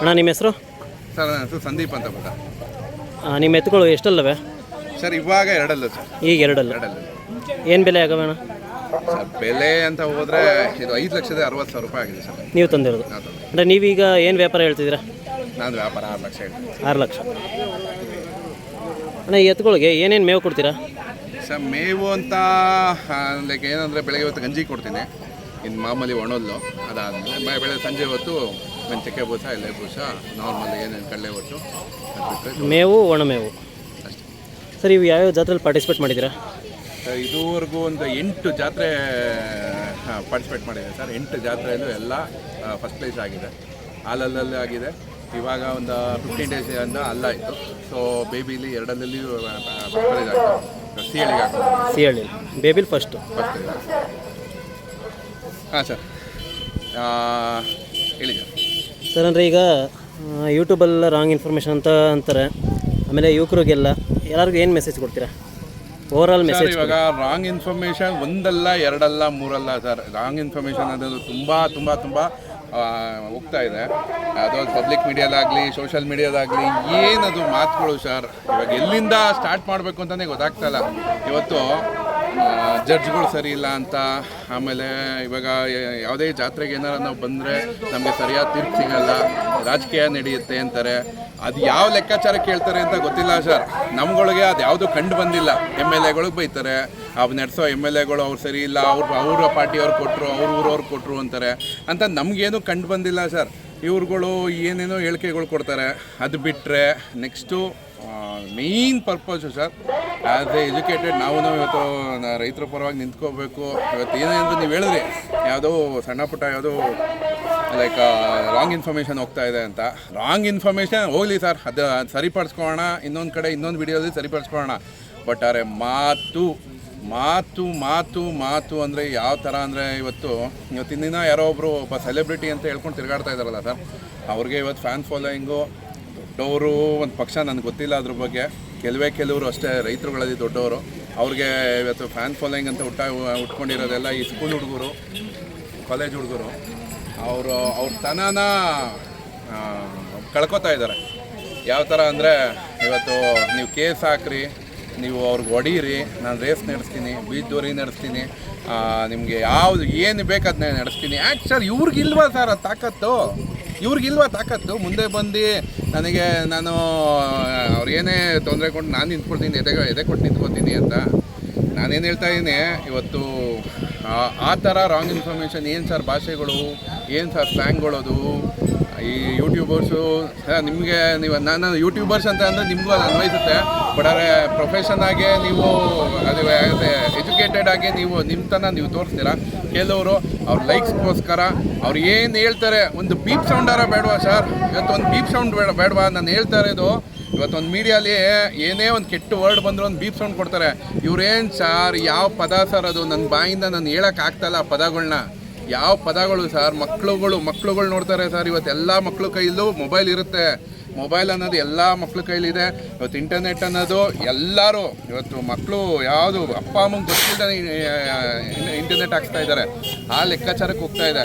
ಅಣ್ಣ ನಿಮ್ಮ ಹೆಸರು? ಸರ್ ನನ್ನ ಹೆಸರು ಸಂದೀಪ್ ಅಂತ ಗೊತ್ತಾ ನಿಮ್ಮ ಎತ್ತುಗಳು ಎಷ್ಟಲ್ಲವೆ? ಸರ್ ಇವಾಗ ಎರಡಲ್ಲ ಸರ್. ಈಗ ಎರಡಲ್ಲ? ಎರಡಲ್ಲ. ಏನು ಬೆಲೆ ಆಗವೆ ಅಣ್ಣ? ಸರ್ ಬೆಲೆ ಅಂತ ಹೋದರೆ ಇದು ಐದು ಲಕ್ಷದ ಅರವತ್ತು ಸಾವಿರ ರೂಪಾಯಿ ಆಗಿದೆ ಸರ್. ನೀವು ತಂದಿರೋದು. ನಾನು ತಂದೆ. ಅಂದರೆ ನೀವೀಗ ಏನು ವ್ಯಾಪಾರ ಹೇಳ್ತಿದ್ದೀರಾ? ನಾನು ವ್ಯಾಪಾರ ಆರು ಲಕ್ಷ ಹೇಳ್ತೀನಿ. ಆರು ಲಕ್ಷ. ಅಣ್ಣ ಈ ಎತ್ತುಗಳಿಗೆ ಏನೇನು ಮೇವು ಕೊಡ್ತೀರಾ? ಸರ್ ಮೇವು ಅಂತ ಲೈಕ್ ಏನಂದರೆ ಬೆಳಗ್ಗೆ ಹೊತ್ತು ಗಂಜಿ ಕೊಡ್ತೀನಿ. ಇನ್ನು ಮಾಮೂಲಿ ಒಣಲ್ಲು ಅದಾದಮೇಲೆ ಬೆಳೆ ಸಂಜೆ ಹೊತ್ತು ಚಕ್ಕೆ ಬೂಸ ಎಲೆ ಬೂಸ ನಾರ್ಮಲ್ ಏನೇನು ಕಡಲೆ ಹೊಟ್ಟು ಮೇವು ಒಣಮೇವು ಅಷ್ಟೇ. ಸರ್ ಇವು ಯಾವ್ಯಾವ ಜಾತ್ರೆಯಲ್ಲಿ ಪಾರ್ಟಿಸಿಪೇಟ್ ಮಾಡಿದ್ದೀರಾ? ಸರ್ ಇದುವರೆಗೂ ಒಂದು ಎಂಟು ಜಾತ್ರೆ ಪಾರ್ಟಿಸಿಪೇಟ್ ಮಾಡಿದೆ ಸರ್. ಎಂಟು ಜಾತ್ರೆಯಲ್ಲೂ ಎಲ್ಲ ಫಸ್ಟ್ ಪ್ಲೇಸ್ ಆಗಿದೆ. ಹಾಲಲ್ಲಲ್ಲಿ ಆಗಿದೆ. ಇವಾಗ ಒಂದು ಫಿಫ್ಟೀನ್ ಡೇಸ್ ಇಂದ ಅಲ್ಲಾಯಿತು ಸೊ ಬೇಬಿಲಿ ಎರಡಲ್ಲಿ ಸಿ ಹೇಳಿ ಬೇಬಿಲ್ ಫಸ್ಟು ಫಸ್ಟ್ ಹಾಂ ಸರ್ ಹೇಳಿ ಸರ್ ಸರ್ ಅಂದರೆ ಈಗ ಯೂಟ್ಯೂಬಲ್ಲ ರಾಂಗ್ ಇನ್ಫಾರ್ಮೇಷನ್ ಅಂತ ಅಂತಾರೆ. ಆಮೇಲೆ ಯುವಕರಿಗೆಲ್ಲ ಎಲ್ಲರಿಗೂ ಏನು ಮೆಸೇಜ್ ಕೊಡ್ತೀರಾ? ಓವರ್ ಆಲ್ ಸರ್ ಮೆಸೇಜ್ ಇವಾಗ ರಾಂಗ್ ಇನ್ಫಾರ್ಮೇಷನ್ ಒಂದಲ್ಲ ಎರಡಲ್ಲ ಮೂರಲ್ಲ ಸರ್ ರಾಂಗ್ ಇನ್ಫಾರ್ಮೇಷನ್ ಅನ್ನೋದು ತುಂಬ ತುಂಬ ತುಂಬ ಹೋಗ್ತಾ ಇದೆ. ಅದು ಪಬ್ಲಿಕ್ ಮೀಡಿಯಾದಾಗಲಿ ಸೋಷಿಯಲ್ ಮೀಡಿಯಾದಾಗಲಿ ಏನದು ಮಾತುಗಳು ಸರ್ ಇವಾಗ ಎಲ್ಲಿಂದ ಸ್ಟಾರ್ಟ್ ಮಾಡಬೇಕು ಅಂತಲೇ ಗೊತ್ತಾಗ್ತಾ ಇಲ್ಲ. ಇವತ್ತು ಜಡ್ಜ್ಗಳು ಸರಿ ಇಲ್ಲ ಅಂತ, ಆಮೇಲೆ ಇವಾಗ ಯಾವುದೇ ಜಾತ್ರೆಗೆ ಏನಾರ ನಾವು ಬಂದರೆ ನಮಗೆ ಸರಿಯಾದ ತೀರ್ಪು ಸಿಗಲ್ಲ, ರಾಜಕೀಯ ನಡೆಯುತ್ತೆ ಅಂತಾರೆ. ಅದು ಯಾವ ಲೆಕ್ಕಾಚಾರ ಕೇಳ್ತಾರೆ ಅಂತ ಗೊತ್ತಿಲ್ಲ ಸರ್. ನಮ್ಗಳಿಗೆ ಅದು ಯಾವುದು ಕಂಡು ಬಂದಿಲ್ಲ. ಎಂ ಎಲ್ ಎಗಳಿಗೆ ಬೈತಾರೆ, ಅವು ನಡೆಸೋ ಎಂ ಎಲ್ ಎಗಳು ಅವ್ರು ಸರಿ ಇಲ್ಲ, ಅವ್ರ, ಅವರ ಪಾರ್ಟಿಯವ್ರು ಕೊಟ್ಟರು ಅವ್ರ ಊರವ್ರು ಕೊಟ್ಟರು ಅಂತಾರೆ. ಅಂತ ನಮಗೇನು ಕಂಡು ಬಂದಿಲ್ಲ ಸರ್. ಇವ್ರುಗಳು ಏನೇನೋ ಹೇಳಿಕೆಗಳು ಕೊಡ್ತಾರೆ. ಅದು ಬಿಟ್ಟರೆ next main purpose sir as a educated ನಾವು ಇವತ್ತು ನ- ರೈತರ ಪರವಾಗಿ ನಿಂತ್ಕೋಬೇಕು. ಇವತ್ತು ಏನೇ ಅಂತ ನೀವು ಹೇಳಿದ್ರಿ. ಯಾವುದೋ ಸಣ್ಣ ಪುಟ್ಟ ಯಾವುದೋ ಲೈಕ್ ರಾಂಗ್ ಇನ್ಫಾರ್ಮೇಷನ್ ಹೋಗ್ತಾ ಇದೆ ಅಂತ. ರಾಂಗ್ ಇನ್ಫಾರ್ಮೇಷನ್ ಹೋಗಲಿ ಸರ್. ಅದು ಸರಿಪಡಿಸ್ಕೊಳ್ಳೋಣ. ಇನ್ನೊಂದು ಕಡೆ ಇನ್ನೊಂದು ವಿಡಿಯೋದಲ್ಲಿ ಸರಿಪಡಿಸ್ಕೊಳ್ಳೋಣ. ಬಟ್ ಆದರೆ ಮಾತು ಮಾತು ಮಾತು ಮಾತು ಅಂದರೆ ಯಾವ ಥರ ಅಂದರೆ ಇವತ್ತು, ಇವತ್ತಿನ ದಿನ ಯಾರೋ ಒಬ್ಬರು ಒಬ್ಬ ಸೆಲೆಬ್ರಿಟಿ ಅಂತ ಹೇಳ್ಕೊಂಡು ತಿರುಗಾಡ್ತಾ ಇದ್ದಾರಲ್ಲ ಸರ್. ಅವ್ರಿಗೆ ಇವತ್ತು ಫ್ಯಾನ್ ಫಾಲೋಯಿಂಗು ದೊಡ್ಡವರು, ಒಂದು ಪಕ್ಷ ನನಗೆ ಗೊತ್ತಿಲ್ಲ ಅದ್ರ ಬಗ್ಗೆ. ಕೆಲವೇ ಕೆಲವರು ಅಷ್ಟೇ, ರೈತರುಗಳಲ್ಲಿ ದೊಡ್ಡವರು. ಅವ್ರಿಗೆ ಇವತ್ತು ಫ್ಯಾನ್ ಫಾಲೋಯಿಂಗ್ ಅಂತ ಹುಟ್ಟ ಉಟ್ಕೊಂಡಿರೋದೆಲ್ಲ ಈ ಸ್ಕೂಲ್ ಹುಡುಗರು ಕಾಲೇಜ್ ಹುಡುಗರು. ಅವರು, ಅವ್ರ ತನನ ಕಳ್ಕೊತಾ ಇದ್ದಾರೆ ಯಾವ ಥರ ಅಂದರೆ, ಇವತ್ತು ನೀವು ಕೇಸ್ ಹಾಕ್ರಿ, ನೀವು ಅವ್ರಿಗೆ ಹೊಡೀರಿ ನಾನು ರೇಸ್ ನಡೆಸ್ತೀನಿ, ಬೀಚ್ ದೋರಿ ನಡೆಸ್ತೀನಿ ನಿಮಗೆ ಯಾವುದು ಏನು ಬೇಕು ಅದನ್ನ ನಡೆಸ್ತೀನಿ. ಯಾಕೆ ಸರ್ ಇವ್ರಿಗಿಲ್ವಾ ಸರ್ ತಾಕತ್ತು? ಇವ್ರಿಗಿಲ್ವಾ ತಾಕತ್ತು? ಮುಂದೆ ಬಂದು ನನಗೆ ನಾನು ಅವ್ರಿಗೇನೇ ತೊಂದರೆ ಕೊಟ್ಟು ನಾನು ನಿಂತ್ಕೊಡ್ತೀನಿ ಎದೆ ಎದೆ ಕೊಟ್ಟು ನಿಂತ್ಕೊತೀನಿ ಅಂತ ನಾನೇನು ಹೇಳ್ತಾ ಇದ್ದೀನಿ, ಇವತ್ತು, ಆ- ಆ ಥರ ರಾಂಗ್ ಇನ್ಫಾರ್ಮೇಷನ್ ಏನು ಸರ್ ಭಾಷೆಗಳು, ಏನು ಸರ್ ಸ್ಲ್ಯಾಂಗ್ಗಳದು ಈ ಯೂಟ್ಯೂಬರ್ಸು ನಿಮಗೆ ನೀವು, ನಾನು ಯೂಟ್ಯೂಬರ್ಸ್ ಅಂತ ಅಂದರೆ ನಿಮಗೂ ಅದು ಅನ್ವಯಿಸುತ್ತೆ. ಬಟ್ ಆದರೆ ಪ್ರೊಫೆಷನ್ ಆಗಿ ನೀವು, ಅದು ಎಜುಕೇಟೆಡ್ ಆಗಿ ನೀವು ನಿಮ್ಮತನ ನೀವು ತೋರಿಸ್ತೀರಾ? ಕೆಲವರು ಅವ್ರ ಲೈಕ್ಸ್ಗೋಸ್ಕರ ಅವ್ರು ಏನು ಹೇಳ್ತಾರೆ, ಒಂದು ಬೀಪ್ ಸೌಂಡಾರ ಬೇಡವಾ ಸರ್ ಇವತ್ತು ಒಂದು ಬೀಪ್ ಸೌಂಡ್ ಬೇಡ, ಬೇಡವಾ? ನಾನು ಹೇಳ್ತಾ ಇರೋದು ಇವತ್ತೊಂದು ಮೀಡಿಯಾಲಿ ಏನೇ ಒಂದು ಕೆಟ್ಟ ವರ್ಡ್ ಬಂದರೂ ಒಂದು ಬೀಪ್ ಸೌಂಡ್ ಕೊಡ್ತಾರೆ. ಇವ್ರೇನು ಸಾರ್ ಯಾವ ಪದ ಸರ್ ಅದು? ನನ್ನ ಬಾಯಿಂದ ನಾನು ಹೇಳಕ್ಕೆ ಆಗ್ತಾಯಿಲ್ಲ ಆ ಪದಗಳನ್ನ ಯಾವ ಪದಗಳು ಸರ್? ಮಕ್ಳುಗಳು ಮಕ್ಳುಗಳು ನೋಡ್ತಾರೆ ಸರ್, ಇವತ್ತು ಎಲ್ಲ ಮಕ್ಕಳು ಕೈಯಲ್ಲೂ ಮೊಬೈಲ್ ಇರುತ್ತೆ. ಮೊಬೈಲ್ ಅನ್ನೋದು ಎಲ್ಲ ಮಕ್ಕಳ ಕೈಲಿದೆ. ಇವತ್ತು ಇಂಟರ್ನೆಟ್ ಅನ್ನೋದು ಎಲ್ಲರೂ, ಇವತ್ತು ಮಕ್ಕಳು ಯಾವುದು ಅಪ್ಪ, ಅಮ್ಮಂಗೆ ಗೊತ್ತಿಲ್ಲದೆ ಇಂಟರ್ನೆಟ್ ಹಾಕ್ಸ್ತಾ ಇದ್ದಾರೆ ಆ ಲೆಕ್ಕಾಚಾರಕ್ಕೆ ಹೋಗ್ತಾ ಇದೆ.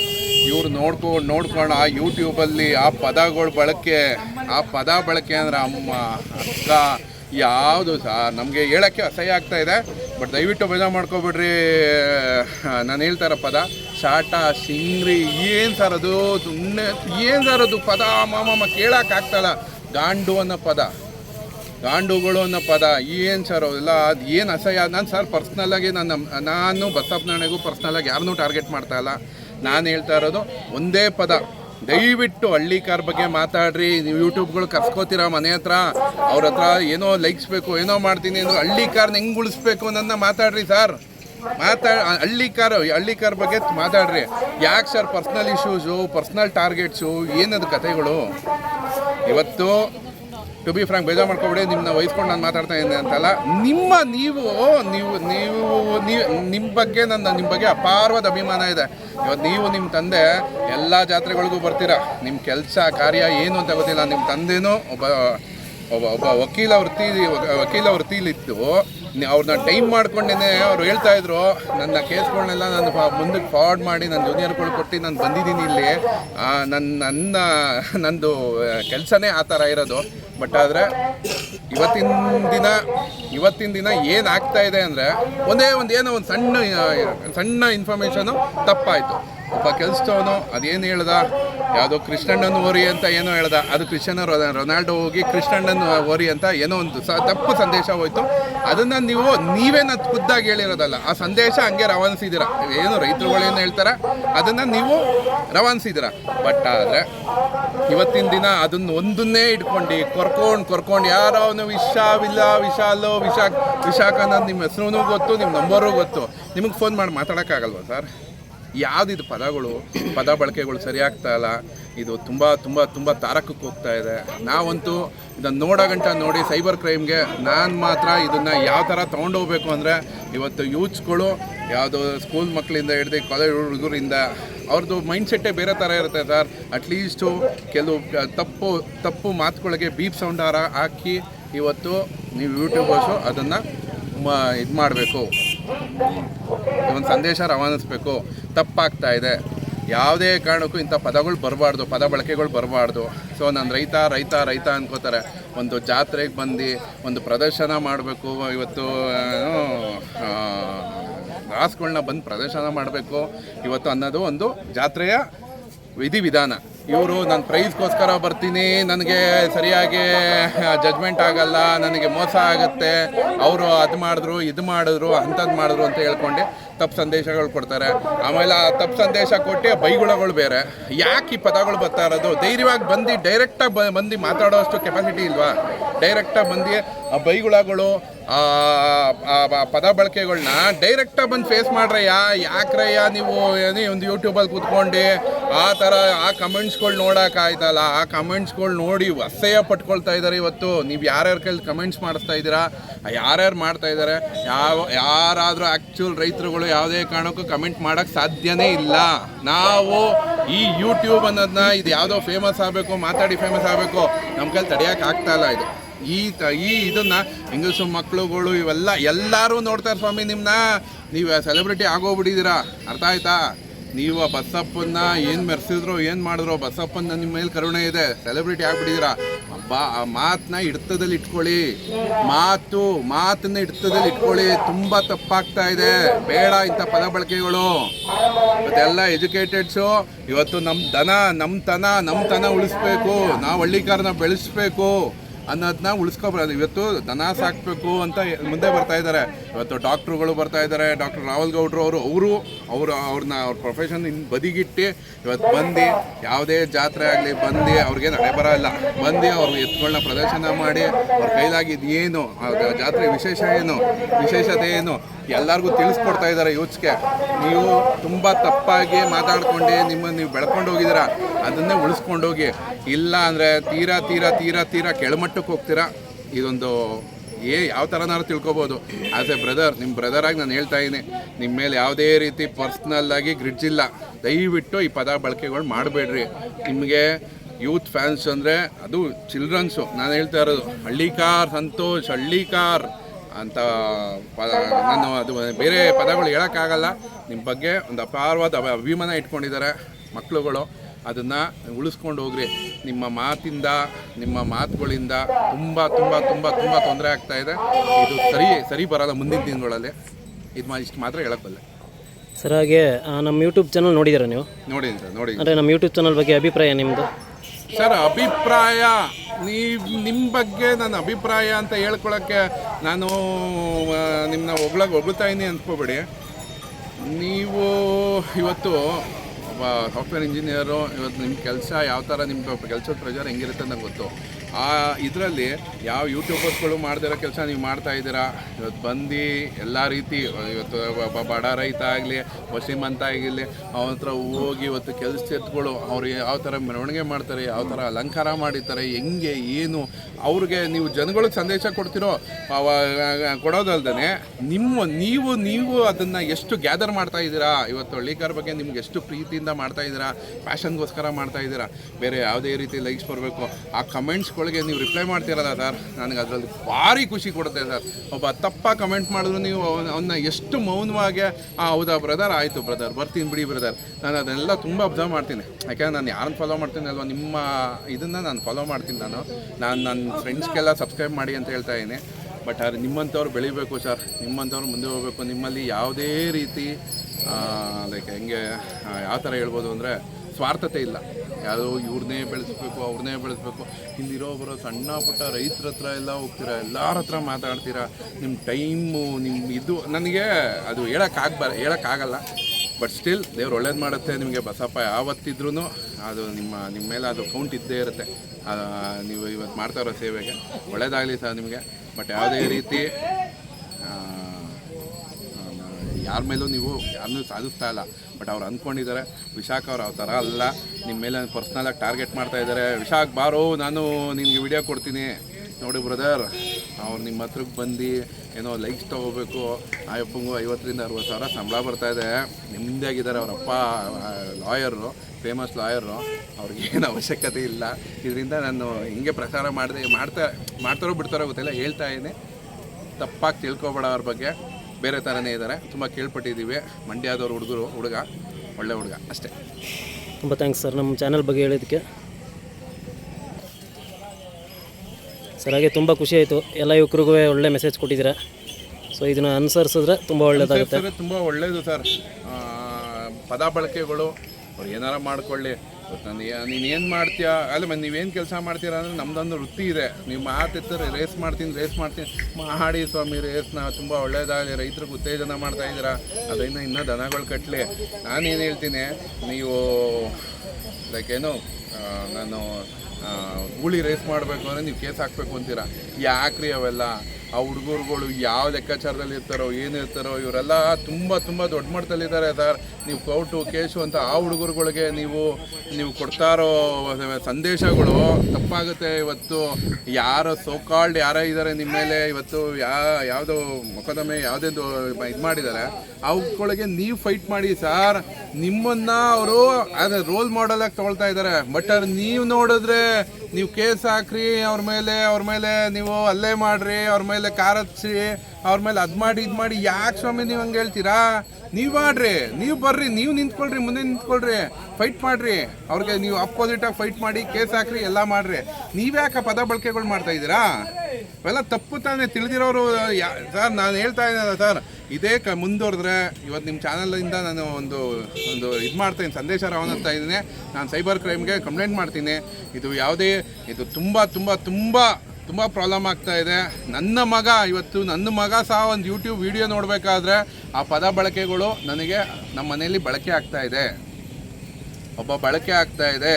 ಇವ್ರು ನೋಡ್ಕೊಂಡು ನೋಡ್ಕೊಂಡು ಆ ಯೂಟ್ಯೂಬಲ್ಲಿ ಆ ಪದಗಳ ಬಳಕೆ, ಆ ಪದ ಬಳಕೆ ಅಂದರೆ ಅಮ್ಮ, ಅಕ್ಕ, ಯಾವುದು ಸಹ ನಮಗೆ ಹೇಳೋಕ್ಕೆ ಅಸಹ್ಯ ಆಗ್ತಾ ಇದೆ. ಬಟ್ ದಯವಿಟ್ಟು ಬೇಜಾರು ಮಾಡ್ಕೊಬಿಡ್ರಿ. ನಾನು ಹೇಳ್ತಾರೆ ಪದ. ಶಾಟ ಸಿಂಗ್ರಿ, ಏನು ಸರ್ ಅದು? ಸುಮ್ಮನೆ ಏನು ಸರ್ ಅದು ಪದ? ಮಾಮ ಕೇಳೋಕ್ಕಾಗ್ತಲ್ಲ ಗಾಂಡು ಅನ್ನೋ ಪದ. ಗಾಂಡುಗಳು ಅನ್ನೋ ಪದ. ಏನು ಸರ್ ಅವೆಲ್ಲ ಅದು ಏನು ಅಸಹ್ಯ? ನಾನು ಸರ್ ಪರ್ಸ್ನಲಾಗಿ ನಾನು ನಾನು ಬಸಪ್ಪನಣೆಗೂ ಪರ್ಸ್ನಲಾಗಿ ಯಾರನ್ನೂ ಟಾರ್ಗೆಟ್ ಮಾಡ್ತಾ ಇಲ್ಲ ನಾನು ಹೇಳ್ತಾ ಇರೋದು ಒಂದೇ ಪದ. ದಯವಿಟ್ಟು ಹಳ್ಳಿ ಕಾರ್ ಬಗ್ಗೆ ಮಾತಾಡ್ರಿ. ನೀವು ಯೂಟ್ಯೂಬ್ಗಳು ಕರ್ಸ್ಕೋತೀರಾ ಮನೆ ಹತ್ರ? ಅವ್ರ ಹತ್ರ ಏನೋ ಲೈಕ್ಸ್ ಬೇಕು, ಏನೋ ಮಾಡ್ತೀನಿ ಅಂದ್ರೆ ಹಳ್ಳಿ ಕಾರ್ನ ಹೆಂಗೆ ಉಳಿಸ್ಬೇಕು ಅನ್ನೋದನ್ನ ಮಾತಾಡ್ರಿ ಸರ್. ಮಾತಾ ಹಳ್ಳಿ ಕಾರ್ ಹಳ್ಳಿ ಕಾರ್ ಬಗ್ಗೆ ಮಾತಾಡ್ರಿ. ಯಾಕೆ sir personal issues personal targets ಏನದು ಕಥೆಗಳು? ಇವತ್ತು ಟು ಬಿ ಫ್ರಾಂಕ್ ಬೇಜಾರು ಮಾಡ್ಕೊಬಿಡಿ ನಿಮ್ಮನ್ನ ವಹಿಸ್ಕೊಂಡು ನಾನು ಮಾತಾಡ್ತಾ ಇದ್ದೀನಿ ಅಂತಲ್ಲ. ನಿಮ್ಮ ನೀವು ನೀವು ನೀವು ನೀವು ನಿಮ್ಮ ಬಗ್ಗೆ ನನ್ನ ನಿಮ್ಮ ಬಗ್ಗೆ ಅಪಾರವಾದ ಅಭಿಮಾನ ಇದೆ. ಇವತ್ತು ನೀವು ನಿಮ್ಮ ತಂದೆ, ಎಲ್ಲ ಜಾತ್ರೆಗಳಿಗೂ ಬರ್ತೀರಾ? ನಿಮ್ಮ ಕೆಲಸ, ಕಾರ್ಯ ಏನು ಅಂತ ಗೊತ್ತಿಲ್ಲ. ನಿಮ್ಮ ತಂದೆನೂ ಒಬ್ಬ ಒಬ್ಬ ವಕೀಲ ವೃತ್ತಿ ವಕೀಲ ವೃತ್ತಿಲಿತ್ತು ಅವ್ರನ್ನ ಟೈಮ್ ಮಾಡ್ಕೊಂಡೇನೆ ಅವ್ರು ಹೇಳ್ತಾ ಇದ್ರು, ನನ್ನ ಕೇಸ್ಗಳನ್ನೆಲ್ಲ ನಾನು ಮುಂದಕ್ಕೆ ಫಾರ್ವರ್ಡ್ ಮಾಡಿ ನನ್ನ ಜೂನಿಯರ್ಗಳು ಕೊಟ್ಟು ನಾನು ಬಂದಿದ್ದೀನಿ ಇಲ್ಲಿ. ನನ್ನ ನನ್ನ ನಂದು ಕೆಲಸನೇ ಆ ಥರ ಇರೋದು. ಬಟ್ ಆದರೆ ಇವತ್ತಿನ ದಿನ ಇವತ್ತಿನ ದಿನ ಏನಾಗ್ತಾ ಇದೆ ಅಂದರೆ ಒಂದೇ ಒಂದು ಏನೋ ಒಂದು ಸಣ್ಣ ಸಣ್ಣ ಇನ್ಫಾರ್ಮೇಷನು ತಪ್ಪಾಯಿತು. ಒಬ್ಬ ಕೆಲಸದವನು ಅದೇನು ಹೇಳ್ದ? ಯಾವುದೋ ಕೃಷ್ಣಣ್ಣನ ಓರಿ ಅಂತ ಏನೋ ಹೇಳ್ದ. ಅದು ಕೃಷ್ಣ ರೊನಾಲ್ಡೋ ಹೋಗಿ ಕೃಷ್ಣಣ್ಣನ ಓರಿ ಅಂತ ಏನೋ ಒಂದು ಸ, ತಪ್ಪು ಸಂದೇಶ ಹೋಯಿತು. ಅದನ್ನು ನೀವು ನೀವೇನ ಖುದ್ದಾಗಿ ಹೇಳಿರೋದಲ್ಲ. ಆ ಸಂದೇಶ ಹಂಗೆ ರವಾನಿಸಿದ್ದೀರ ಏನು ರೈತರುಗಳೇನು ಹೇಳ್ತಾರೆ? ಅದನ್ನು ನೀವು ರವಾನಿಸಿದ್ದೀರ ಬಟ್ ಆದರೆ, ಇವತ್ತಿನ ದಿನ ಅದನ್ನು ಒಂದನ್ನೇ ಇಟ್ಕೊಂಡು, ಕೊರ್ಕೊಂಡು ಕೊರ್ಕೊಂಡು, ಯಾರೋ ಅವನು ವಿಶಾವಿಲ್ಲ ವಿಶಾಲೋ ವಿಶಾಖ ವಿಶಾಖ ನಿಮ್ಮ ಹೆಸರು ಗೊತ್ತು, ನಿಮ್ಮ ನಂಬರು ಗೊತ್ತು. ನಿಮಗೆ ಫೋನ್ ಮಾಡಿ ಮಾತಾಡೋಕ್ಕಾಗಲ್ವಾ ಸರ್ ಯಾವುದಿದು ಪದಗಳು, ಪದ ಬಳಕೆಗಳು ಸರಿಯಾಗ್ತಾ ಇಲ್ಲ. ಇದು ತುಂಬ ತುಂಬ ತುಂಬ ತಾರಕಕ್ಕೆ ಹೋಗ್ತಾ ಇದೆ. ನಾವಂತೂ ಇದನ್ನು ನೋಡೋ ಗಂಟ ನೋಡಿ ಸೈಬರ್ ಕ್ರೈಮ್ಗೆ ನಾನು ಮಾತ್ರ ಇದನ್ನು ಯಾವ ಥರ ತೊಗೊಂಡೋಗ್ಬೇಕು ಅಂದರೆ ಇವತ್ತು ಯೂತ್ಸ್ಗಳು ಯಾವುದು ಸ್ಕೂಲ್ ಮಕ್ಕಳಿಂದ ಹಿಡ್ದು ಕಾಲೇಜ್ ಹುಡುಗರಿಂದ ಅವ್ರದ್ದು ಮೈಂಡ್ಸೆಟ್ಟೇ ಬೇರೆ ಥರ ಇರುತ್ತೆ ಸರ್. ಅಟ್ಲೀಸ್ಟು ಕೆಲವು ತಪ್ಪು ತಪ್ಪು ಮಾತುಗಳಿಗೆ ಬೀಪ್ ಸೌಂಡ್ ಹಾಕಿ ಇವತ್ತು ನೀವು ಯೂಟ್ಯೂಬರ್ಸು ಅದನ್ನು ಇದು ಮಾಡಬೇಕು. ಒಂದು ಸಂದೇಶ ರವಾನಿಸ್ಬೇಕು. ತಪ್ಪಾಗ್ತಾ ಇದೆ. ಯಾವುದೇ ಕಾರಣಕ್ಕೂ ಇಂಥ ಪದಗಳು ಬರಬಾರ್ದು, ಪದ ಬಳಕೆಗಳು ಬರಬಾರ್ದು. ಸೊ ನಾನು ರೈತ ರೈತ ರೈತ ಅನ್ಕೋತಾರೆ. ಒಂದು ಜಾತ್ರೆಗೆ ಬಂದು, ಒಂದು ಪ್ರದರ್ಶನ ಮಾಡಬೇಕು, ಇವತ್ತು ರಾಸುಗಳನ್ನ ಬಂದು ಪ್ರದರ್ಶನ ಮಾಡಬೇಕು. ಇವತ್ತು ಅನ್ನೋದು ಒಂದು ಜಾತ್ರೆಯ ವಿಧಿವಿಧಾನ. ಇವರು, ನಾನು ಪ್ರೈಸ್ಗೋಸ್ಕರ ಬರ್ತೀನಿ. ನನಗೆ ಸರಿಯಾಗಿ ಜಜ್ಮೆಂಟ್ ಆಗಲ್ಲ. ನನಗೆ ಮೋಸ ಆಗುತ್ತೆ. ಅವರು ಅದು ಮಾಡಿದ್ರು, ಇದು ಮಾಡಿದ್ರು ಅಂಥದ್ದು ಮಾಡಿದ್ರು ಅಂತ ಹೇಳ್ಕೊಂಡು. ತಪ್ಪು ಸಂದೇಶಗಳು ಕೊಡ್ತಾರೆ. ಆಮೇಲೆ ಆ ತಪ್ಪು ಸಂದೇಶ ಕೊಟ್ಟು ಬೈಗುಳಗಳು ಬೇರೆ. ಯಾಕೆ ಈ ಪದಗಳು ಬರ್ತಾ ಇರೋದು? ಧೈರ್ಯವಾಗಿ ಬಂದು ಡೈರೆಕ್ಟಾಗಿ ಬ ಬಂದು ಮಾತಾಡೋ ಅಷ್ಟು ಕೆಪಾಸಿಟಿ ಇಲ್ವಾ ಡೈರೆಕ್ಟಾಗಿ ಬಂದು ಆ ಬೈಗುಳಗಳು ಪದ ಬಳಕೆಗಳನ್ನ ಡೈರೆಕ್ಟಾಗಿ ಬಂದು ಫೇಸ್ ಮಾಡ್ರಯ್ಯ? ಯಾಕ್ರಯ್ಯ ನೀವು ಏನೇ ಒಂದು ಯೂಟ್ಯೂಬಲ್ಲಿ ಕೂತ್ಕೊಂಡು ಆ ಥರ ಆ ಕಮೆಂಟ್ಸ್ಗಳು ನೋಡೋಕ್ಕಾಯ್ತಲ್ಲ ಆ ಕಮೆಂಟ್ಸ್ಗಳು ನೋಡಿ ಅಸಹ್ಯ ಪಟ್ಕೊಳ್ತಾ ಇದ್ದಾರೆ ಇವತ್ತು. ನೀವು ಯಾರ್ಯಾರ ಕೈಲಿ ಕಮೆಂಟ್ಸ್ ಮಾಡಿಸ್ತಾ ಇದ್ದೀರಾ? ಯಾರ್ಯಾರು ಮಾಡ್ತಾ ಇದ್ದಾರೆ ಯಾವ, ಯಾರಾದರೂ ಆ್ಯಕ್ಚುಲ್ ರೈತರುಗಳು ಯಾವುದೇ ಕಾರಣಕ್ಕೂ ಕಮೆಂಟ್ ಮಾಡೋಕ್ಕೆ ಸಾಧ್ಯನೇ ಇಲ್ಲ. ನಾವು ಈ ಯೂಟ್ಯೂಬ್ ಅನ್ನೋದನ್ನ ಇದು ಯಾವುದೋ ಫೇಮಸ್ ಆಗಬೇಕು, ಮಾತಾಡಿ ಫೇಮಸ್ ಆಗಬೇಕು ನಮ್ಮ ಕೈಲಿ ತಡೆಯೋಕೆ ಆಗ್ತಾ ಇಲ್ಲ ಇದು. ಈ ತ, ಈ ಇದನ್ನ ಇಂಗ್ಲೀಷು ಮಕ್ಕಳುಗಳು ಇವೆಲ್ಲ ಎಲ್ಲರೂ ನೋಡ್ತಾರೆ ಸ್ವಾಮಿ ನಿಮ್ಮನ್ನ ನೀವು ಸೆಲೆಬ್ರಿಟಿ ಆಗೋಗ್ಬಿಟ್ಟಿದ್ದೀರಾ? ಅರ್ಥ ಆಯ್ತಾ? ನೀವು ಆ ಬಸಪ್ಪನ್ನ ಏನು ಮೆರೆಸಿದ್ರು, ಏನು ಮಾಡಿದ್ರು, ಬಸಪ್ಪನ ನಿಮ್ಮ ಮೇಲೆ ಕರುಣೆ ಇದೆ ಸೆಲೆಬ್ರಿಟಿ ಆಗ್ಬಿಟ್ಟಿದ್ದೀರಾ. ಬಾ ಮಾತನ್ನ ಹಿಡ್ತದಲ್ಲಿ ಇಟ್ಕೊಳ್ಳಿ. ಮಾತು, ಮಾತನ್ನ ಹಿಡ್ತದಲ್ಲಿ ಇಟ್ಕೊಳ್ಳಿ. ತುಂಬ ತಪ್ಪಾಗ್ತಾ ಇದೆ. ಬೇಡ ಇಂಥ ಪದ ಬಳಕೆಗಳು. ಮತ್ತೆಲ್ಲ ಎಜುಕೇಟೆಡ್ಸು ಇವತ್ತು ನಮ್ಮ ದನ ನಮ್ಮ ತನ ನಮ್ಮ ತನ ಉಳಿಸ್ಬೇಕು. ನಾವು ಹಳ್ಳಿಕಾರನ ಬೆಳೆಸ್ಬೇಕು. ಅನ್ನೋದನ್ನ ಉಳಿಸ್ಕೊಬಾರ್ದು. ಇವತ್ತು ದನ ಸಾಕಬೇಕು ಅಂತ ಮುಂದೆ ಬರ್ತಾ ಇದ್ದಾರೆ. ಇವತ್ತು ಡಾಕ್ಟ್ರುಗಳು ಬರ್ತಾ ಇದ್ದಾರೆ. ಡಾಕ್ಟರ್ ರಾಹುಲ್ ಗೌಡ್ರು ಅವರು ಅವರು ಅವರು ಅವ್ರನ್ನ ಅವ್ರ ಪ್ರೊಫೆಷನ್ ಇನ್ನು ಬದಿಗಿಟ್ಟು ಇವತ್ತು ಬಂದು ಯಾವುದೇ ಜಾತ್ರೆ ಆಗಲಿ, ಬಂದು ಅವ್ರಿಗೆ ನಡೆ ಬರ ಇಲ್ಲ. ಬಂದು ಅವ್ರ ಎತ್ತುಗಳನ್ನ ಪ್ರದರ್ಶನ ಮಾಡಿ ಅವ್ರ ಕೈಲಾಗಿದ್ದು ಏನು ಜಾತ್ರೆ ವಿಶೇಷ ಏನು, ವಿಶೇಷತೆ ಏನು ಎಲ್ಲರಿಗೂ ತಿಳಿಸ್ಕೊಡ್ತಾ ಇದ್ದಾರೆ ಯೂತ್ಸ್ಗೆ ನೀವು ತುಂಬ ತಪ್ಪಾಗಿ ಮಾತಾಡ್ಕೊಂಡು ನಿಮ್ಮನ್ನು ನೀವು ಬೆಳ್ಕೊಂಡು ಹೋಗಿದ್ದೀರಾ, ಅದನ್ನೇ ಉಳಿಸ್ಕೊಂಡೋಗಿ. ಇಲ್ಲ ಅಂದರೆ ತೀರಾ ತೀರಾ ತೀರಾ ತೀರಾ ಕೆಳಮಟ್ಟಕ್ಕೆ ಹೋಗ್ತೀರಾ? ಇದೊಂದು ಏ, ಯಾವ ಥರನಾರು ತಿಳ್ಕೊಬೋದು. ಆಸ್ ಎ ಬ್ರದರ್ ನಿಮ್ಮ ಬ್ರದರಾಗಿ ನಾನು ಹೇಳ್ತಾ ಇದ್ದೀನಿ ನಿಮ್ಮ ಮೇಲೆ ಯಾವುದೇ ರೀತಿ ಪರ್ಸ್ನಲ್ಲಾಗಿ ಗ್ರಿಡ್ಜ್ ಇಲ್ಲ. ದಯವಿಟ್ಟು ಈ ಪದ ಬಳಕೆಗಳು ಮಾಡಬೇಡ್ರಿ. ನಿಮಗೆ ಯೂತ್ ಫ್ಯಾನ್ಸ್ ಅಂದರೆ ಅದು ಚಿಲ್ಡ್ರನ್ಸು ನಾನು ಹೇಳ್ತಾ ಇರೋದು, ಹಳ್ಳಿಕಾರ್ ಸಂತೋಷ್, ಹಳ್ಳಿಕಾರ್. ಅಂತ ಪದ ನಾನು ಅದು ಬೇರೆ ಪದಗಳು ಹೇಳೋಕ್ಕಾಗಲ್ಲ. ನಿಮ್ಮ ಬಗ್ಗೆ ಒಂದು ಅಪಾರವಾದ ಅಭಿ- ಅಭಿಮಾನ ಇಟ್ಕೊಂಡಿದ್ದಾರೆ ಮಕ್ಕಳುಗಳು ಅದನ್ನು ಉಳಿಸ್ಕೊಂಡು ಹೋಗ್ರಿ. ನಿಮ್ಮ ಮಾತಿಂದ ನಿಮ್ಮ ಮಾತುಗಳಿಂದ ತುಂಬ ತುಂಬ ತುಂಬ ತುಂಬ ತೊಂದರೆ ಆಗ್ತಾ ಇದೆ. ಇದು ಸರಿ ಸರಿ ಬರಲ್ಲ ಮುಂದಿನ ದಿನಗಳಲ್ಲಿ. ಇದು ಮಾ ಇಷ್ಟು ಮಾತ್ರ ಹೇಳಕ್ಕಲ್ಲ ಸರ್ ಹಾಗೆ ನಮ್ಮ ಯೂಟ್ಯೂಬ್ ಚಾನಲ್ ನೋಡಿದ್ದೀರಾ ನೀವು? ನೋಡಿದ್ದೀನಿ ಸರ್ ನೋಡಿ ಅಂದರೆ ನಮ್ಮ ಯೂಟ್ಯೂಬ್ ಚಾನಲ್ ಬಗ್ಗೆ ಅಭಿಪ್ರಾಯ ನಿಮ್ಮದು ಸರ್ ಅಭಿಪ್ರಾಯ ನೀವು ನಿಮ್ಮ ಬಗ್ಗೆ ನನ್ನ ಅಭಿಪ್ರಾಯ ಅಂತ ಹೇಳ್ಕೊಳಕ್ಕೆ ನಾನು ನಿಮ್ಮನ್ನ ಒಗ್ಳಾಗ ಒಗ್ತಾ ಇದ್ದೀನಿ ಅಂದ್ಕೋಬೇಡಿ ನೀವು ಇವತ್ತು ಸಾಫ್ಟ್ವೇರ್ ಇಂಜಿನಿಯರು ಇವತ್ತು ನಿಮ್ಮ ಕೆಲಸ ಯಾವ ಥರ ನಿಮ್ಮ ಕೆಲಸದ ಪ್ರೆಷರ್ ಹೆಂಗಿರುತ್ತೆ ಅಂತ ಗೊತ್ತು. ಆ, ಇದರಲ್ಲಿ ಯಾವ ಯೂಟ್ಯೂಬರ್ಸ್ಗಳು ಮಾಡದಿರೋ ಕೆಲಸ ನೀವು ಮಾಡ್ತಾ ಇದ್ದೀರಾ? ಇವತ್ತು ಬಂದು ಎಲ್ಲ ರೀತಿ ಇವತ್ತು ಬಡ ರೈತ ಆಗಲಿ ಶ್ರೀಮಂತ ಆಗಿರಲಿ, ಅವನ ಹತ್ರ ಹೋಗಿ ಇವತ್ತು ಕೆಲಸ ಎತ್ಗಳು, ಅವ್ರು ಯಾವ ಥರ ಮೆರವಣಿಗೆ ಮಾಡ್ತಾರೆ, ಯಾವ ಥರ ಅಲಂಕಾರ ಮಾಡಿರ್ತಾರೆ, ಹೆಂಗೆ, ಏನು, ಅವ್ರಿಗೆ ನೀವು ಜನಗಳಿಗೆ ಸಂದೇಶ ಕೊಡ್ತಿರೋ, ಅವ- ಕೊಡೋದಲ್ದೇ ನಿಮ್ಮ, ನೀವು ನೀವು ಅದನ್ನು ಎಷ್ಟು ಗ್ಯಾದರ್ ಮಾಡ್ತಾ ಇದ್ದೀರಾ? ಇವತ್ತು ಹಳ್ಳಿಕಾರ ಬಗ್ಗೆ ನಿಮ್ಗೆ ಎಷ್ಟು ಪ್ರೀತಿಯಿಂದ ಮಾಡ್ತಾ ಇದ್ದೀರಾ? ಫ್ಯಾಷನ್ಗೋಸ್ಕರ ಮಾಡ್ತಾ ಇದ್ದೀರಾ? ಬೇರೆ ಯಾವುದೇ ರೀತಿ ಲೈಕ್ಸ್ ಬರಬೇಕು, ಆ ಕಮೆಂಟ್ಸ್ಗಳಿಗೆ ನೀವು ರಿಪ್ಲೈ ಮಾಡ್ತಿರಲ್ಲ ಸರ್ ನನಗೆ ಅದರಲ್ಲಿ ಭಾರಿ ಖುಷಿ ಕೊಡುತ್ತೆ ಸರ್ ಒಬ್ಬ ತಪ್ಪ ಕಮೆಂಟ್ ಮಾಡಿದ್ರು ನೀವು ಅವನ್ನ ಎಷ್ಟು ಮೌನವಾಗಿ ಹೌದಾ ಬ್ರದರ್ ಆಯಿತು ಬ್ರದರ್ ಬರ್ತೀನಿ ಬಿಡಿ ಬ್ರದರ್ ನಾನು ಅದನ್ನೆಲ್ಲ ತುಂಬ ಅಬ್ಸರ್ವ್ ಮಾಡ್ತೀನಿ. ಯಾಕೆಂದ್ರೆ ನಾನು ಯಾರನ್ನು ಫಾಲೋ ಮಾಡ್ತೀನಿ ಅಲ್ವಾ, ನಿಮ್ಮ ಇದನ್ನು ನಾನು ಫಾಲೋ ಮಾಡ್ತೀನಿ ನಾನು. ನಾನು ನನ್ನ ಫ್ರೆಂಡ್ಸ್ಗೆಲ್ಲ ಸಬ್ಸ್ಕ್ರೈಬ್ ಮಾಡಿ ಅಂತ ಹೇಳ್ತಾ ಇದ್ದೀನಿ. ಬಟ್ ಆದರೆ ನಿಮ್ಮಂಥವ್ರು ಬೆಳಿಬೇಕು ಸರ್ ನಿಮ್ಮಂಥವ್ರು ಮುಂದೆ ಹೋಗಬೇಕು. ನಿಮ್ಮಲ್ಲಿ ಯಾವುದೇ ರೀತಿ ಲೈಕ್ ಹೆಂಗೆ ಯಾವ ಥರ ಹೇಳ್ಬೋದು ಅಂದರೆ ಸ್ವಾರ್ಥತೆ ಇಲ್ಲ. ಯಾವುದೋ ಇವ್ರನ್ನೇ ಬೆಳೆಸ್ಬೇಕು ಅವ್ರನ್ನೇ ಬೆಳೆಸ್ಬೇಕು. ಇಲ್ಲಿರೋ ಬರೋ ಸಣ್ಣ ಪುಟ್ಟ ರೈತರ ಹತ್ರ ಎಲ್ಲ ಹೋಗ್ತೀರಾ, ಎಲ್ಲರ ಹತ್ರ ಮಾತಾಡ್ತೀರಾ ನಿಮ್ಮ ಟೈಮು ನಿಮ್ಮ ಇದು, ನನಗೆ ಅದು ಹೇಳೋಕ್ಕಾಗ್ಬಾರ ಹೇಳೋಕ್ಕಾಗಲ್ಲ ಬಟ್ ಸ್ಟಿಲ್ ದೇವ್ರು ಒಳ್ಳೇದು ಮಾಡುತ್ತೆ ನಿಮಗೆ. ಬಸಪ್ಪ ಯಾವತ್ತಿದ್ರೂ ಅದು ನಿಮ್ಮ ನಿಮ್ಮ ಮೇಲೆ ಅದು ಕೌಂಟ್ ಇದ್ದೇ ಇರುತ್ತೆ. ನೀವು ಇವತ್ತು ಮಾಡ್ತಾ ಇರೋ ಸೇವೆಗೆ. ಒಳ್ಳೇದಾಗಲಿ ಸರ್ ನಿಮಗೆ. ಬಟ್ ಯಾವುದೇ ರೀತಿ ಯಾರ ಮೇಲೂ ನೀವು ಯಾರನ್ನೂ ಸಾಧಿಸ್ತಾ ಇಲ್ಲ. ಬಟ್ ಅವ್ರು ಅಂದ್ಕೊಂಡಿದ್ದಾರೆ, ವಿಶಾಖ ಅವ್ರು ಆ ಥರ ಅಲ್ಲ. ನಿಮ್ಮ ಮೇಲೆ ಪರ್ಸ್ನಲಾಗಿ ಟಾರ್ಗೆಟ್ ಮಾಡ್ತಾ ಇದ್ದಾರೆ. ವಿಶಾಖ್, ಬಾರೋ, ನಾನು ನಿನಗೆ ವಿಡಿಯೋ ಕೊಡ್ತೀನಿ. ನೋಡಿ ಬ್ರದರ್ ಅವ್ರು ನಿಮ್ಮ ಹತ್ರಕ್ಕೆ ಬಂದು ಏನೋ ಲೈಕ್ಸ್ ತೊಗೋಬೇಕು. ಆ ಅಪ್ಪಂಗೂ ಐವತ್ತರಿಂದ ಅರವತ್ತು ಸಾವಿರ ಸಂಬಳ ಬರ್ತಾಯಿದೆ ಇದೆ. ಆಗಿದ್ದಾರೆ ಅವರಪ್ಪ ಲಾಯರು ಫೇಮಸ್ ಲಾಯರು ಅವ್ರಿಗೇನು ಅವಶ್ಯಕತೆ ಇಲ್ಲ. ಇದರಿಂದ ನಾನು ಹಿಂಗೆ ಪ್ರಚಾರ ಮಾಡಿದೆ, ಮಾಡ್ತಾ, ಮಾಡ್ತಾರೋ ಬಿಡ್ತಾರೋ ಗೊತ್ತಿಲ್ಲ. ಹೇಳ್ತಾ ಇದ್ದೀನಿ. ತಪ್ಪಾಗಿ ತಿಳ್ಕೊಬೇಡ ಅವ್ರ ಬಗ್ಗೆ. ಬೇರೆ ಥರನೇ ಇದ್ದಾರೆ. ತುಂಬ ಕೇಳ್ಪಟ್ಟಿದ್ದೀವಿ. ಮಂಡ್ಯದವ್ರು ಹುಡುಗರು ಹುಡುಗ ಒಳ್ಳೆ ಹುಡುಗ ಅಷ್ಟೇ. ತುಂಬ ಥ್ಯಾಂಕ್ಸ್ ಸರ್ ನಮ್ಮ ಚಾನಲ್ ಬಗ್ಗೆ ಹೇಳಿದ್ದಕ್ಕೆ. ಸರ್ ಹಾಗೆ ತುಂಬ ಖುಷಿ ಆಯಿತು. ಎಲ್ಲ ಯುವಕರಿಗೂ ಒಳ್ಳೆ ಮೆಸೇಜ್ ಕೊಟ್ಟಿದ್ದೀರಾ. ಸೊ ಇದನ್ನು ಅನುಸರಿಸಿದ್ರೆ ತುಂಬ ಒಳ್ಳೆಯದಾಗುತ್ತೆ ತುಂಬ ಒಳ್ಳೆಯದು ಸರ್ ಪದ ಬಳಕೆಗಳು ಅವ್ರು ಏನಾರ ಮಾಡ್ಕೊಳ್ಳಿ. ಇವತ್ತು ನಾನು ನೀನು ಏನು ಮಾಡ್ತೀಯಾ? ಅಲ್ಲ ಮತ್ತೆ ನೀವೇನು ಕೆಲಸ ಮಾಡ್ತೀರಾ ಅಂದರೆ ನಮ್ದೊಂದು ವೃತ್ತಿ ಇದೆ. ನೀವು ಮಾತಿರ್ತಾರೆ ರೇಸ್ ಮಾಡ್ತೀನಿ ರೇಸ್ ಮಾಡ್ತೀನಿ. ಮಾಡಿ ಸ್ವಾಮಿ ರೇಸ್ನ ತುಂಬ ಒಳ್ಳೇದಾಗಲಿ. ರೈತರಿಗೆ ಉತ್ತೇಜನ ಮಾಡ್ತಾ ಇದ್ದೀರಾ? ಅದರಿಂದ ಇನ್ನೂ ದನಗಳು ಕಟ್ಟಲಿ ನಾನೇನು ಹೇಳ್ತೀನಿ, ನೀವು ಲೈಕ್ ಏನು ನಾನು ಗೂಳಿ ರೇಸ್ ಮಾಡಬೇಕು ಅಂದರೆ ನೀವು ಕೇಸ್ ಹಾಕಬೇಕು ಅಂತೀರಾ? ಯಾಕ್ರಿ ಅವೆಲ್ಲ? ಆ ಹುಡುಗರುಗಳು ಯಾವ ಲೆಕ್ಕಾಚಾರದಲ್ಲಿ ಇರ್ತಾರೋ, ಏನು ಇರ್ತಾರೋ, ಇವರೆಲ್ಲ ತುಂಬ ತುಂಬ ದೊಡ್ಡ ಮಟ್ಟದಲ್ಲಿದ್ದಾರೆ ಸರ್. ನೀವು ಕೌಟು ಕೇಸು ಅಂತ ಆ ಹುಡುಗರುಗಳಿಗೆ ನೀವು ನೀವು ಕೊಡ್ತಾರೋ ಸಂದೇಶಗಳು ತಪ್ಪಾಗುತ್ತೆ ಇವತ್ತು. ಯಾರು ಸೋಕಾಲ್ಡ್ ಯಾರೇ ಇದ್ದಾರೆ ನಿಮ್ಮ ಮೇಲೆ, ಇವತ್ತು ಯಾ, ಯಾವುದೋ ಮೊಕದಮೆ ಯಾವುದೇ ಇದು ಮಾಡಿದ್ದಾರೆ ಅವುಗಳಿಗೆ ನೀವು ಫೈಟ್ ಮಾಡಿ ಸರ್. ನಿಮ್ಮನ್ನು ಅವರು ಅದೇ ರೋಲ್ ಮಾಡಲಾಗಿ ತಗೊಳ್ತಾ ಇದ್ದಾರೆ. ಬಟ್ ಅದು ನೀವು ನೋಡಿದ್ರೆ, ನೀವು ಕೇಸ್ ಹಾಕ್ರಿ, ಅವ್ರ ಮೇಲೆ ಅವ್ರ ಮೇಲೆ ನೀವು ಅಲ್ಲೇ ಮಾಡ್ರಿ, ಅವ್ರ ಮೇಲೆ ಕಾರ್ ಹತ್ಸಿ, ಅವ್ರ ಮೇಲೆ ಅದು ಮಾಡಿ, ಇದು ಮಾಡಿ, ಯಾಕೆ ಸ್ವಾಮಿ ನೀವು ಹಂಗೆ ಹೇಳ್ತೀರಾ? ನೀವು ಮಾಡ್ರಿ ನೀವು ಬರ್ರಿ, ನೀವು ನಿಂತ್ಕೊಳ್ರಿ, ಮುಂದೆ ನಿಂತ್ಕೊಳ್ರಿ ಫೈಟ್ ಮಾಡ್ರಿ. ಅವ್ರಿಗೆ ನೀವು ಅಪೋಸಿಟಾಗಿ ಫೈಟ್ ಮಾಡಿ, ಕೇಸ್ ಹಾಕ್ರಿ, ಎಲ್ಲ ಮಾಡ್ರಿ. ನೀವ್ಯಾಕೆ ಪದ ಬಳಕೆಗಳು ಮಾಡ್ತಾ ಇದ್ದೀರಾ? ಅವೆಲ್ಲ ತಪ್ಪು ತಾನೇ, ತಿಳಿದಿರೋರು, ಯಾ, ಸರ್, ನಾನು ಹೇಳ್ತಾ ಇದ್ದೀನಲ್ಲ ಸರ್. ಇದೇ ಕ, ಮುಂದುವರೆದ್ರೆ ಇವತ್ತು ನಿಮ್ಮ ಚಾನಲಿಂದ ನಾನು ಒಂದು ಒಂದು ಇದು ಮಾಡ್ತೀನಿ, ಸಂದೇಶ ರವಾನಿಸ್ತಾ ಇದ್ದೀನಿ. ನಾನು ಸೈಬರ್ ಕ್ರೈಮ್ಗೆ ಕಂಪ್ಲೇಂಟ್ ಮಾಡ್ತೀನಿ. ಇದು ಯಾವುದೇ, ಇದು ತುಂಬ ತುಂಬ ತುಂಬ ತುಂಬ ಪ್ರಾಬ್ಲಮ್ ಆಗ್ತಾ ಇದೆ. ನನ್ನ ಮಗ, ಇವತ್ತು ನನ್ನ ಮಗ ಸಹ ಒಂದು ಯೂಟ್ಯೂಬ್ ವಿಡಿಯೋ ನೋಡಬೇಕಾದ್ರೆ ಆ ಪದ ಬಳಕೆಗಳು ನನಗೆ ನಮ್ಮ ಮನೆಯಲ್ಲಿ ಬಳಕೆ ಆಗ್ತಾ ಇದೆ. ಒಬ್ಬ ಬಳಕೆ ಆಗ್ತಾ ಇದೆ.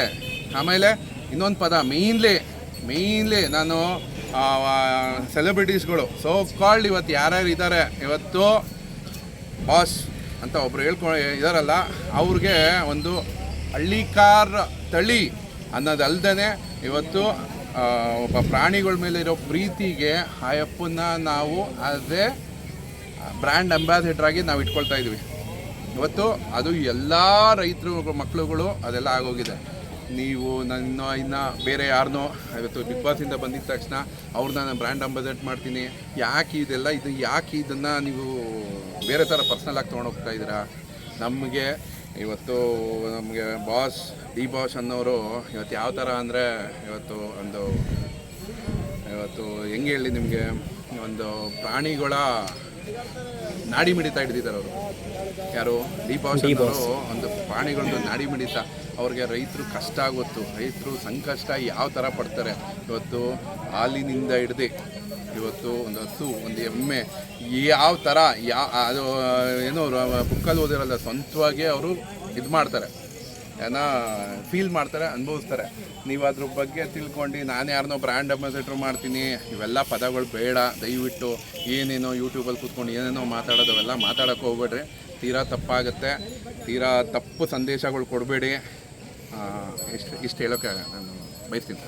ಆಮೇಲೆ ಇನ್ನೊಂದು ಪದ ಮೇಯ್ನ್ಲಿ ಮೇಯ್ನ್ಲಿ ನಾನು ಸೆಲೆಬ್ರಿಟೀಸ್ಗಳು ಸೋ ಕಾಲ್ಡ್ ಇವತ್ತು ಯಾರ್ಯಾರು ಇದ್ದಾರೆ ಇವತ್ತು ಬಾಸ್ ಅಂತ ಒಬ್ರು ಹೇಳ್ಕೊ, ಇದಾರಲ್ಲ, ಅವ್ರಿಗೆ ಒಂದು ಹಳ್ಳಿಕಾರ್ ತಳಿ ಅನ್ನೋದಲ್ದೇ ಇವತ್ತು ಒಬ್ಬ ಪ್ರಾಣಿಗಳ ಮೇಲೆ ಇರೋ ಪ್ರೀತಿಗೆ ಆ ಅಪ್ಪನ್ನ ನಾವು ಅದೇ ಬ್ರ್ಯಾಂಡ್ ಅಂಬಾಸಿಡರ್ ಆಗಿ ನಾವು ಇಟ್ಕೊಳ್ತಾ ಇದ್ವಿ. ಇವತ್ತು ಅದು ಎಲ್ಲ ರೈತರು ಮಕ್ಕಳುಗಳು ಅದೆಲ್ಲ ಆಗೋಗಿದೆ. ನೀವು ನನ್ನ ಇನ್ನು ಬೇರೆ ಯಾರನ್ನೋ ಇವತ್ತು ಬಿಗ್ ಬಾಸಿಂದ ಬಂದಿದ ತಕ್ಷಣ ಅವ್ರನ್ನ ನಾನು ಬ್ರ್ಯಾಂಡ್ ಅಂಬಾಸಿಡರ್ ಮಾಡ್ತೀನಿ. ಯಾಕೆ ಇದೆಲ್ಲ ಇದು ಯಾಕೆ ಇದನ್ನು ನೀವು ಬೇರೆ ಥರ ಪರ್ಸ್ನಲ್ ಆಗಿ ತೊಗೊಂಡೋಗ್ತಾ ಇದ್ದೀರಾ ನಮಗೆ ಇವತ್ತು ನಮಗೆ ಬಾಸ್ ಡಿ ಬಾಸ್ ಅನ್ನೋರು ಇವತ್ತು ಯಾವ ಥರ ಅಂದರೆ ಇವತ್ತು ಒಂದು ಇವತ್ತು ಹೆಂಗೆ ಹೇಳಿ ನಿಮಗೆ ಒಂದು ಪ್ರಾಣಿಗಳ ನಾಡಿ ಮಿಡಿತಾ ಹಿಡಿದಿದ್ದಾರೆ ಅವರು. ಯಾರು? ಡಿ ಬಾಸ್ ಅನ್ನೋರು ಒಂದು ಪ್ರಾಣಿಗಳದ್ದು ನಾಡಿ ಮಿಡಿತ. ಅವ್ರಿಗೆ ರೈತರು ಕಷ್ಟ ಆಗುತ್ತು. ರೈತರು ಸಂಕಷ್ಟ ಯಾವ ಥರ ಪಡ್ತಾರೆ? ಇವತ್ತು ಹಾಲಿನಿಂದ ಹಿಡ್ದು ಇವತ್ತು ಒಂದು ಹಸು, ಒಂದು ಎಮ್ಮೆ, ಯಾವ ಥರ ಯಾ, ಅದು, ಏನು ಬುಕ್ಕಲ್ಲಿ ಓದಿರಲ್ಲ, ಸ್ವಂತವಾಗಿ ಅವರು ಇದು ಮಾಡ್ತಾರೆ. ಏನೋ ಫೀಲ್ ಮಾಡ್ತಾರೆ, ಅನುಭವಿಸ್ತಾರೆ. ನೀವು ಅದ್ರ ಬಗ್ಗೆ ತಿಳ್ಕೊಂಡು, ನಾನು ಯಾರನ್ನೋ ಬ್ರ್ಯಾಂಡ್ ಅಂಬಾಸಿಡ್ರ್ ಮಾಡ್ತೀನಿ, ಇವೆಲ್ಲ ಪದಗಳು ಬೇಡ, ದಯವಿಟ್ಟು ಏನೇನೋ ಯೂಟ್ಯೂಬಲ್ಲಿ ಕೂತ್ಕೊಂಡು ಏನೇನೋ ಮಾತಾಡೋದು ಅವೆಲ್ಲ ಮಾತಾಡೋಕೆ ಹೋಗ್ಬೇಡ್ರಿ. ತೀರಾ ತಪ್ಪಾಗುತ್ತೆ. ತೀರಾ ತಪ್ಪು ಸಂದೇಶಗಳು ಕೊಡಬೇಡಿ. ಇಷ್ಟು ಇಷ್ಟು ಹೇಳೋಕ್ಕೆ ನಾನು ಬಯಸ್ತೀನಿ